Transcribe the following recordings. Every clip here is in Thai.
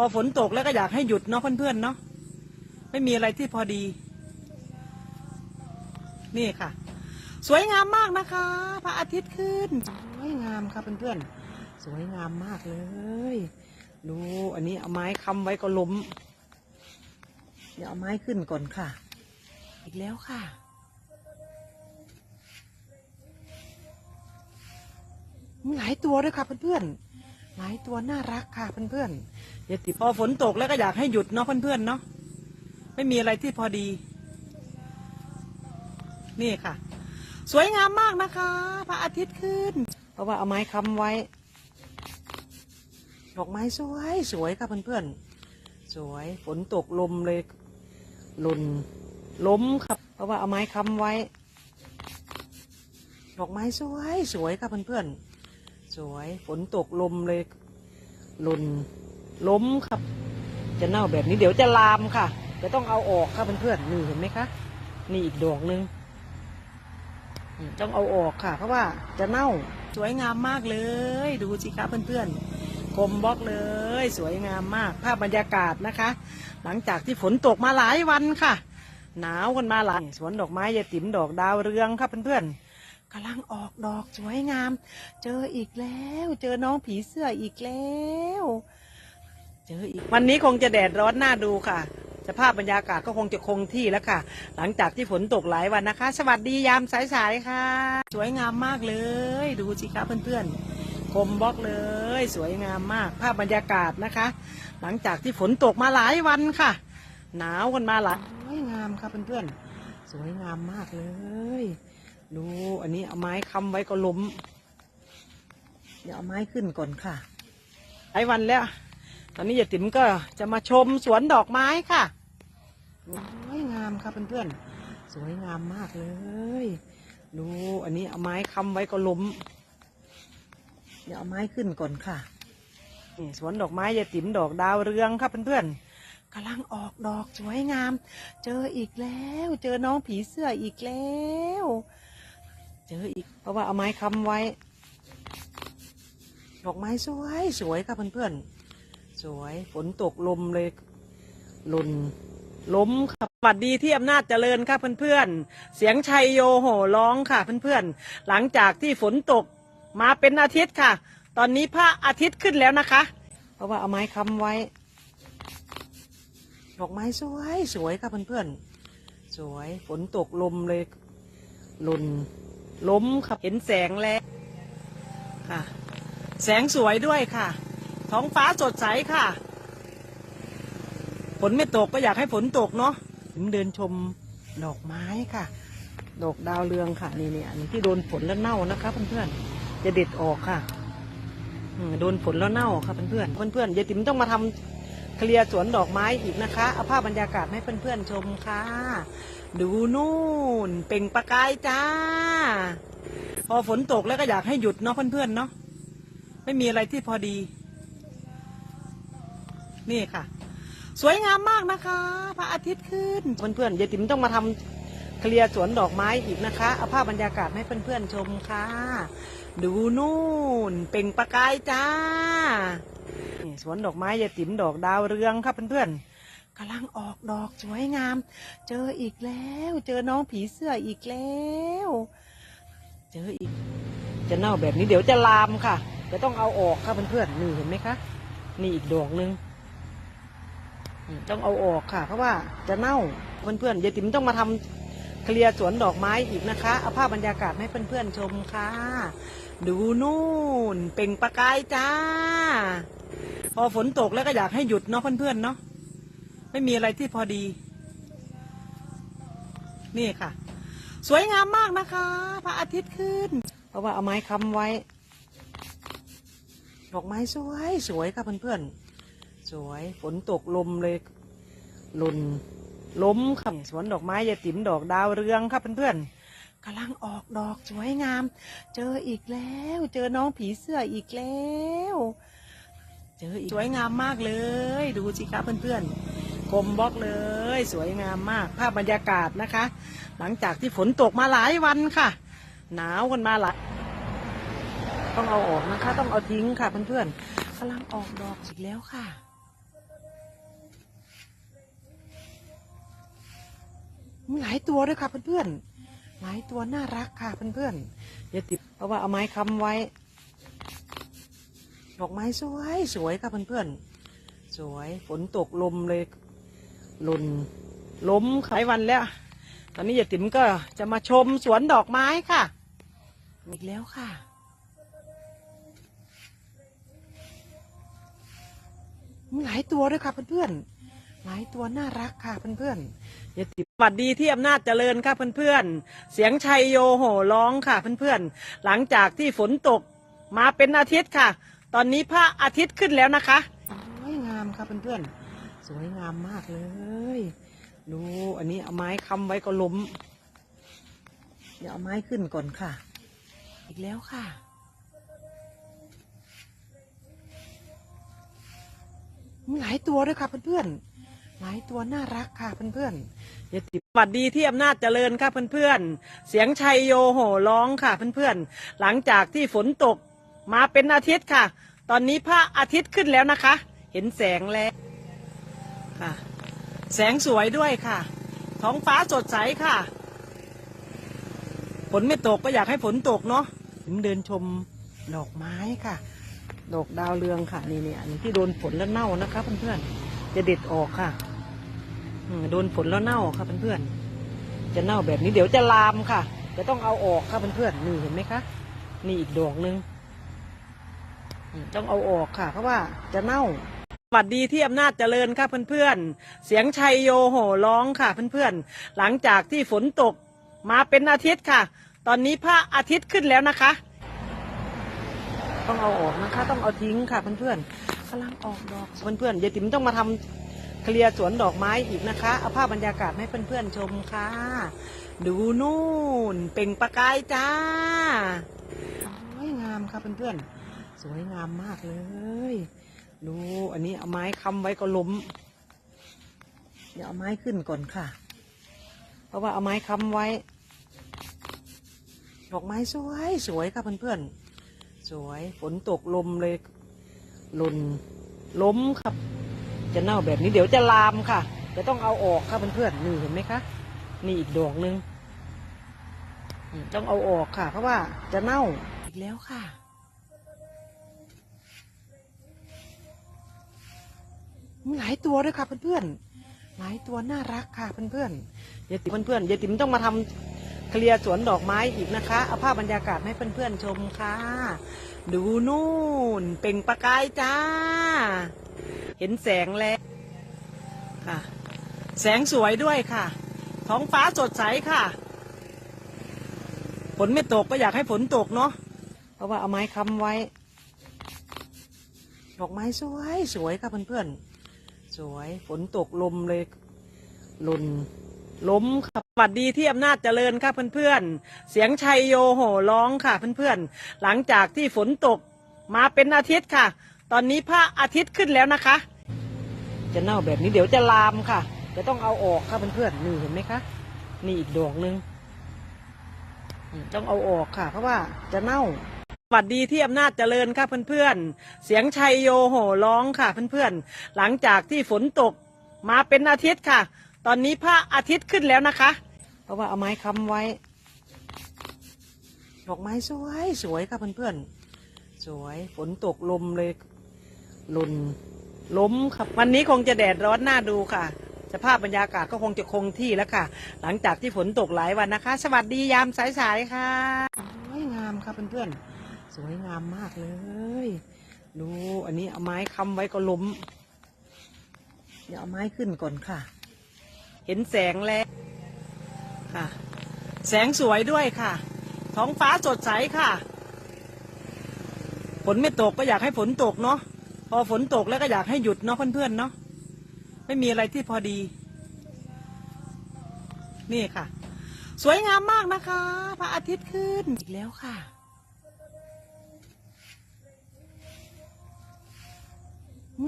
พอฝนตกแล้วก็อยากให้หยุดเนาะเพื่อนๆเนาะไม่มีอะไรที่พอดี นี่ค่ะ สวยงามมากนะคะ พระอาทิตย์ขึ้น สวยงามค่ะเพื่อนๆสวยงามมากเลย ดู อันนี้เอาไม้ค้ำไว้ก็ล้ม เดี๋ยวเอาไม้ขึ้นก่อนค่ะ อีกแล้วค่ะหลายตัวด้วยค่ะเพื่อนๆหลายตัวน่ารักค่ะเพื่อนๆ อย่าติพอฝนตกแล้วก็อยากให้หยุดเนาะเพื่อนๆเนาะไม่มีอะไรที่พอดี นี่ค่ะ สวยงามมากนะคะพระอาทิตย์ขึ้น เพราะว่าเอาไม้ค้ำไว้ ดอกไม้สวยสวยค่ะเพื่อนๆ สวยฝนตกลมเลยหล่นล้มครับ เพราะว่าเอาไม้ค้ำไว้ ดอกไม้สวยสวยค่ะเพื่อนๆ สวยฝนตกลมเลยหล่น ล้มครับ จะเน่าแบบนี้เดี๋ยวจะลามค่ะ จะต้องเอาออกค่ะเพื่อนๆนี่เห็นไหมคะ นี่อีกดอกหนึ่งต้องเอาออกค่ะ เพราะว่าจะเน่าสวยงามมากเลย ดูสิคะเพื่อนๆกลมบล็อกเลย สวยงามมาก ภาพบรรยากาศนะคะ หลังจากที่ฝนตกมาหลายวันค่ะ หนาวกันมาหลายสวนดอกไม้ยายติ๋มดอกดาวเรืองครับเพื่อนๆกำลังออกดอกสวยงาม เจออีกแล้ว เจอน้องผีเสื้ออีกแล้ว เจออีกวันนี้คงจะแดดร้อนน่าดูค่ะ สภาพบรรยากาศก็คงจะคงที่แล้วค่ะ หลังจากที่ฝนตกหลายวันนะคะ สวัสดียามสายๆค่ะ สวยงามมากเลย ดูสิคะเพื่อนๆกลมบล็อกเลย สวยงามมาก ภาพบรรยากาศนะคะ หลังจากที่ฝนตกมาหลายวันค่ะ หนาวกันมาหลายสวยงามค่ะเพื่อนๆสวยงามมากเลยดูอันนี้เอาไม้ค้ำไว้ก็ล้ม เดี๋ยวเอาไม้ขึ้นก่อนค่ะหลายวันแล้ว ตอนนี้ยายติ๋มก็จะมาชมสวนดอกไม้ค่ะสวยงามค่ะเพื่อนๆ สวยงามมากเลย ดูอันนี้เอาไม้ค้ำไว้ก็ล้ม เดี๋ยวเอาไม้ขึ้นก่อนค่ะนี่สวนดอกไม้ยายติ๋มดอกดาวเรืองครับเพื่อนๆกำลังออกดอกสวยงาม เจออีกแล้ว เจอน้องผีเสื้ออีกแล้ว เจออีก เพราะว่าเอาไม้ค้ำไว้ ดอกไม้สวยสวยค่ะเพื่อนๆ สวยฝนตกลมเลยหล่นล้มค่ะสวัสดีที่อำนาจเจริญค่ะเพื่อนๆ เสียงชัยโยโห่ร้องค่ะเพื่อนๆ หลังจากที่ฝนตกมาเป็นอาทิตย์ค่ะ ตอนนี้พระอาทิตย์ขึ้นแล้วนะคะ เพราะว่าเอาไม้ค้ำไว้ ดอกไม้สวยสวยค่ะเพื่อนๆ สวยฝนตกลมเลยหล่นล้มค่ะเห็นแสงแล้วค่ะ แสงสวยด้วยค่ะ ท้องฟ้าสดใสค่ะ ฝนไม่ตกก็อยากให้ฝนตกเนาะผมเดินชมดอกไม้ค่ะ ดอกดาวเรืองค่ะนี่นี่อันที่โดนฝนแล้วเน่านะคะเพื่อนๆจะเด็ดออกค่ะโดนฝนแล้วเน่าค่ะเพื่อนๆเพื่อนๆยายติ๋มต้องมาทำเคลียร์สวนดอกไม้อีกนะคะเอาภาพบรรยากาศให้เพื่อนๆชมค่ะ ดูนู่นเป่งประกายจ้า พอฝนตกแล้วก็อยากให้หยุดเนาะเพื่อนๆเนาะไม่มีอะไรที่พอดี นี่ค่ะ สวยงามมากนะคะ พระอาทิตย์ขึ้น เพื่อนๆยายติ๋มต้องมาทำเคลียร์สวนดอกไม้อีกนะคะ เอาภาพบรรยากาศให้เพื่อนๆชมค่ะ ดูนู่นเป่งประกายจ้าสวนดอกไม้ยายติ๋มดอกดาวเรืองครับเพื่อนๆกำลังออกดอกสวยงาม เจออีกแล้ว เจอน้องผีเสื้ออีกแล้ว เจออีก จะเน่าแบบนี้เดี๋ยวจะลามค่ะ จะต้องเอาออกค่ะเพื่อนๆนี่เห็นไหมคะ นี่อีกดอกหนึ่ง ต้องเอาออกค่ะ เพราะว่าจะเน่าเพื่อนๆยายติ๋มต้องมาทำเคลียร์สวนดอกไม้อีกนะคะเอาภาพบรรยากาศให้เพื่อนๆชมค่ะ ดูนู่นเปล่งประกายจ้า พอฝนตกแล้วก็อยากให้หยุดเนาะเพื่อนๆเนาะไม่มีอะไรที่พอดี นี่ค่ะ สวยงามมากนะคะพระอาทิตย์ขึ้น เพราะว่าเอาไม้ค้ำไว้ ดอกไม้สวยสวยค่ะเพื่อนๆ สวยฝนตกลมเลยหล่นล้มค่ะสวนดอกไม้ยายติ๋มดอกดาวเรืองค่ะเพื่อนๆกำลังออกดอกสวยงาม เจออีกแล้ว เจอน้องผีเสื้ออีกแล้ว เจออีกสวยงามมากเลย ดูสิคะเพื่อนๆกลมบล็อกเลย สวยงามมากภาพบรรยากาศนะคะ หลังจากที่ฝนตกมาหลายวันค่ะ หนาวกันมาหลายต้องเอาออกนะคะ ต้องเอาทิ้งค่ะเพื่อนๆกำลังออกดอกอีกแล้วค่ะ มีหลายตัวด้วยค่ะเพื่อนๆหลายตัวน่ารักค่ะเพื่อนๆอย่าติดเพราะว่าเอาไม้ค้ำไว้ ดอกไม้สวยสวยค่ะเพื่อนๆสวยฝนตกลมเลยหล่นล้มหลายวันแล้ว ตอนนี้ยายติ๋มก็จะมาชมสวนดอกไม้ค่ะ อีกแล้วค่ะมีหลายตัวด้วยค่ะเพื่อนๆ หลายตัวน่ารักค่ะเพื่อนๆอย่าติดสวัสดีที่อำนาจเจริญค่ะเพื่อนๆ เสียงชัยโยโห่ร้องค่ะเพื่อนๆ หลังจากที่ฝนตกมาเป็นอาทิตย์ค่ะ ตอนนี้พระอาทิตย์ขึ้นแล้วนะคะสวยงามค่ะเพื่อนๆ สวยงามมากเลย ดูอันนี้เอาไม้ค้ำไว้ก็ล้ม เดี๋ยวเอาไม้ขึ้นก่อนค่ะ อีกแล้วค่ะหลายตัวด้วยค่ะเพื่อนๆ หลายตัวน่ารักค่ะเพื่อนๆอย่าติดสวัสดีที่อำนาจเจริญค่ะเพื่อนๆ เสียงชัยโยโห่ร้องค่ะเพื่อนๆ หลังจากที่ฝนตกมาเป็นอาทิตย์ค่ะ ตอนนี้พระอาทิตย์ขึ้นแล้วนะคะ เห็นแสงแล้วค่ะ แสงสวยด้วยค่ะ ท้องฟ้าสดใสค่ะ ฝนไม่ตกก็อยากให้ฝนตกเนาะผมเดินชมดอกไม้ค่ะ ดอกดาวเรืองค่ะนี่เนี่อันนี้ที่โดนฝนแล้วเน่านะคะเพื่อนๆจะเด็ดออกค่ะ โดนฝนแล้วเน่าค่ะเพื่อนๆจะเน่าแบบนี้เดี๋ยวจะลามค่ะจะต้องเอาออกค่ะเพื่อนๆนี่เห็นไหมคะนี่อีกดอกหนึ่งต้องเอาออกค่ะ เพราะว่าจะเน่าสวัสดีที่อำนาจเจริญค่ะเพื่อนๆ เสียงชัยโยโห่ร้องค่ะเพื่อนๆ หลังจากที่ฝนตกมาเป็นอาทิตย์ค่ะ ตอนนี้พระอาทิตย์ขึ้นแล้วนะคะ ต้องเอาออกนะคะ ต้องเอาทิ้งค่ะเพื่อนๆกำลังออกดอกเพื่อนๆยายติ๋มต้องมาทำ เคลียร์สวนดอกไม้อีกนะคะ เอาภาพบรรยากาศให้เพื่อนๆชมค่ะ ดูนู่นเปล่งประกายจ้าสวยงามค่ะเพื่อนๆ สวยงามมากเลย ดูอันนี้เอาไม้ค้ำไว้ก็ล้ม เดี๋ยวเอาไม้ขึ้นก่อนค่ะ เพราะว่าเอาไม้ค้ำไว้ ดอกไม้สวยสวยค่ะเพื่อนๆ สวยฝนตกลมเลยหล่นล้มครับ จะเน่าแบบนี้เดี๋ยวจะลามค่ะจะต้องเอาออกค่ะเพื่อนๆนี่เห็นไหมคะนี่อีกดอกหนึ่งต้องเอาออกค่ะ เพราะว่าจะเน่าอีกแล้วค่ะมีหลายตัวด้วยค่ะเพื่อนๆหลายตัวน่ารักค่ะเพื่อนๆยายติ๋มเพื่อนๆยายติ๋มต้องมาทำเคลียร์สวนดอกไม้อีกนะคะ เอาภาพบรรยากาศให้เพื่อนๆชมค่ะ ดูนู่น เปล่งประกายจ้า เห็นแสงแล้วค่ะ แสงสวยด้วยค่ะ ท้องฟ้าสดใสค่ะ ฝนไม่ตกก็อยากให้ฝนตกเนาะ เพราะว่าเอาไม้ค้ำไว้ ดอกไม้สวยสวยค่ะเพื่อนๆ สวย ฝนตกลมเลยหล่นล้มค่ะสวัสดีที่อำนาจเจริญค่ะเพื่อนๆ เสียงชัยโยโห่ร้องค่ะเพื่อนๆ หลังจากที่ฝนตกมาเป็นอาทิตย์ค่ะ ตอนนี้พระอาทิตย์ขึ้นแล้วนะคะ จะเน่าแบบนี้เดี๋ยวจะลามค่ะจะต้องเอาออกค่ะเพื่อนๆนี่เห็นไหมคะนี่อีกดอกหนึ่งต้องเอาออกค่ะ เพราะว่าจะเน่าสวัสดีที่อำนาจเจริญค่ะเพื่อนๆ เสียงชัยโยโห่ร้องค่ะเพื่อนๆ หลังจากที่ฝนตกมาเป็นอาทิตย์ค่ะ ตอนนี้พระอาทิตย์ขึ้นแล้วนะคะ เพราะว่าเอาไม้ค้ำไว้ ดอกไม้สวยสวยค่ะเพื่อนๆ สวยฝนตกลมเลย หล่นล้มครับวันนี้คงจะแดดร้อนน่าดูค่ะ สภาพบรรยากาศก็คงจะคงที่แล้วค่ะ หลังจากที่ฝนตกหลายวันนะคะ สวัสดียามสายๆค่ะสวยงามค่ะเพื่อนๆสวยงามมากเลย ดูอันนี้เอาไม้ค้ำไว้ก็ล้มเดี๋ยวเอาไม้ขึ้นก่อนค่ะ เห็นแสงแล้วค่ะ แสงสวยด้วยค่ะ ท้องฟ้าสดใสค่ะฝนไม่ตกก็อยากให้ฝนตกเนาะ พอฝนตกแล้วก็อยากให้หยุดเนาะเพื่อนๆเนาะไม่มีอะไรที่พอดี นี่ค่ะ สวยงามมากนะคะ พระอาทิตย์ขึ้นอีกแล้วค่ะ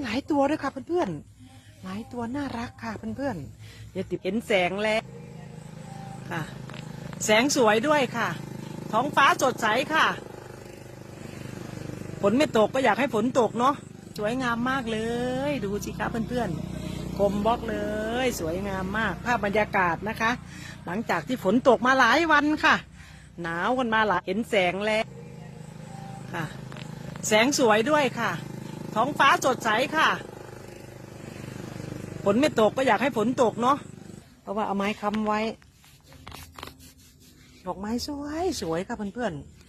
หลายตัวด้วยค่ะเพื่อนๆหลายตัวน่ารักค่ะเพื่อนๆอย่าติดเห็นแสงแล้วค่ะ แสงสวยด้วยค่ะ ท้องฟ้าสดใสค่ะฝนไม่ตกก็อยากให้ฝนตกเนาะ วยงามมากเลย ดูสิคะเพื่อนๆกลมบล็อกเลย สวยงามมากภาพบรรยากาศนะคะ หลังจากที่ฝนตกมาหลายวันค่ะ หนาวกันมาหลายเห็นแสงแล้วค่ะ แสงสวยด้วยค่ะ ท้องฟ้าสดใสค่ะฝนไม่ตกก็อยากให้ฝนตกเนาะเพราะว่าเอาไม้ค้ำไว้ดอกไม้สวยสวยค่ะเพื่อนๆ